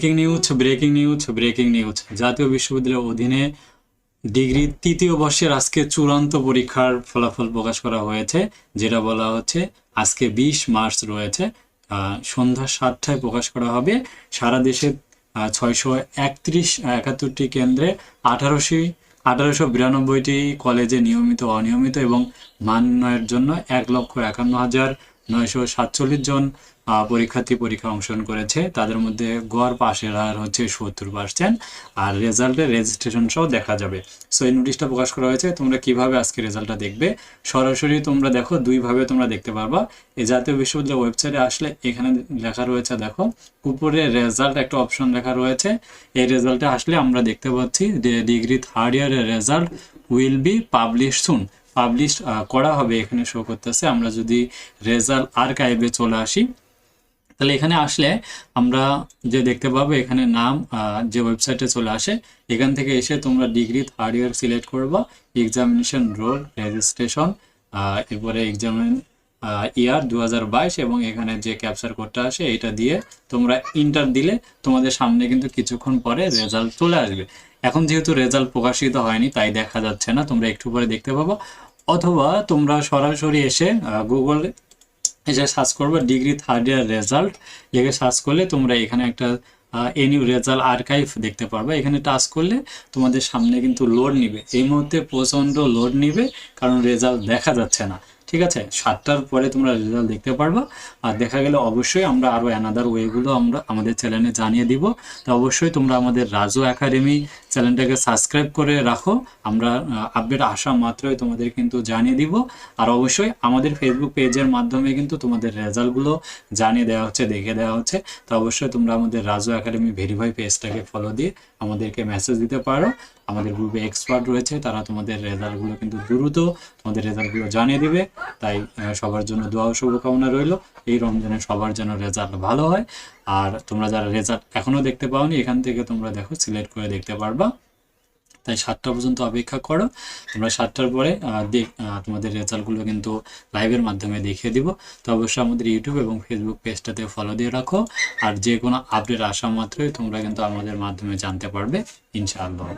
Breaking news breaking news breaking news জাতীয় বিশ্ববিদ্যালয়ের অধীনে ডিগ্রি তৃতীয় বর্ষের আজকে চূড়ান্ত পরীক্ষার ফলাফল প্রকাশ করা হয়েছে, যেটা বলা হচ্ছে আজকে বিশ মার্চ রয়েছে। সন্ধ্যা সাতটায় প্রকাশ করা হবে। সারা দেশে ছয়শো একত্রিশ একাত্তরটি কেন্দ্রে আঠারোশি, আঠারোশো বিরানব্বইটি কলেজে নিয়মিত, অনিয়মিত এবং মান্যয়ের জন্য এক লক্ষ একান্ন হাজার নয়শো সাতচল্লিশ জন পরীক্ষার্থী পরীক্ষা অংশগ্রহণ করেছে। তাদের মধ্যে গড় পাশের হার হচ্ছে সত্তর পার্সেন্ট আর রেজাল্টে রেজিস্ট্রেশন সহ দেখা যাবে। সো এই নোটিশটা প্রকাশ করা হয়েছে। তোমরা কীভাবে আজকে রেজাল্টটা দেখবে? সরাসরি তোমরা দেখো, দুইভাবে তোমরা দেখতে পারবা। এই জাতীয় বিশ্ববিদ্যালয় ওয়েবসাইটে আসলে এখানে লেখা রয়েছে, দেখো, উপরে রেজাল্ট একটা অপশন লেখা রয়েছে। এই রেজাল্টে আসলে আমরা দেখতে পাচ্ছি যে ডিগ্রি থার্ড ইয়ারের result will be publish soon publish করা হবে, এখানে শো করতেছে। আমরা যদি রেজাল্ট আর্কাইভে চলে আসি, তাহলে এখানে আসলে আমরা যে দেখতে পাবো, এখানে নাম যে ওয়েবসাইটে চলে আসে, এখান থেকে এসে তোমরা ডিগ্রি থার্ড ইয়ার সিলেক্ট করবা এক্সামিনেশন রোল রেজিস্ট্রেশন এরপরে এক্সামিন ইয়ার দু হাজার বাইশ এবং এখানে যে ক্যাপচার কোডটা আসে, এটা দিয়ে তোমরা ইন্টার দিলে তোমাদের সামনে কিন্তু কিছুক্ষণ পরে রেজাল্ট চলে আসবে। এখন যেহেতু রেজাল্ট প্রকাশিত হয়নি, তাই দেখা যাচ্ছে না, তোমরা একটু পরে দেখতে পাবো। অথবা তোমরা সরাসরি এসে গুগল এসে সার্চ করবে ডিগ্রি থার্ড ইয়ার রেজাল্ট লিখে সার্চ করলে তোমরা এখানে একটা এনিউ রেজাল্ট আর্কাইভ দেখতে পারবে। এখানে টাচ করলে তোমাদের সামনে কিন্তু লোড নিবে। এই মুহূর্তে প্রচণ্ড লোড নিবে, কারণ রেজাল্ট দেখা যাচ্ছে না। ঠিক আছে? সাতটার পরে তোমরা রেজাল্ট দেখতে পারব। আর দেখা গেলে অবশ্যই আমরা আরও অ্যানাদার ওয়েগুলো আমরা আমাদের চ্যানেলে জানিয়ে দিব। তো অবশ্যই তোমরা আমাদের রাজু একাডেমি চ্যানেলটাকে সাবস্ক্রাইব করে রাখো। আমরা আপডেট আসা মাত্রই তোমাদের কিন্তু জানিয়ে দিব। আর অবশ্যই আমাদের ফেসবুক পেজের মাধ্যমে কিন্তু তোমাদের রেজাল্টগুলো জানিয়ে দেওয়া হচ্ছে, দেখে দেওয়া হচ্ছে। তো অবশ্যই তোমরা আমাদের রাজু একাডেমি ভেরিফাই পেজটাকে ফলো দিয়ে আমাদেরকে মেসেজ দিতে পারো। আমাদের গ্রুপে এক্সপার্ট রয়েছে, তারা তোমাদের রেজাল্টগুলো কিন্তু দ্রুত তোমাদের রেজাল্টগুলো জানিয়ে দিবে। তাই সবার জন্য দোয়া শুভকামনা রইল। এই রমজানে সবার যেন রেজাল্ট ভালো হয়। আর তোমরা যারা রেজাল্ট এখনও দেখতে পাওনি, এখান থেকে তোমরা দেখো, সিলেক্ট করে দেখতে পারবা। তাই সাতটা পর্যন্ত অপেক্ষা করো। তোমরা সাতটার পরে দেখ তোমাদের রেজাল্টগুলো কিন্তু লাইভের মাধ্যমে দেখিয়ে দিব। তো অবশ্যই আমাদের ইউটিউব এবং ফেসবুক পেজটাতে ফলো দিয়ে রাখো। আর যে কোনো আপডেট আসা মাত্রই তোমরা কিন্তু আমাদের মাধ্যমে জানতে পারবে, ইনশাআল্লাহ।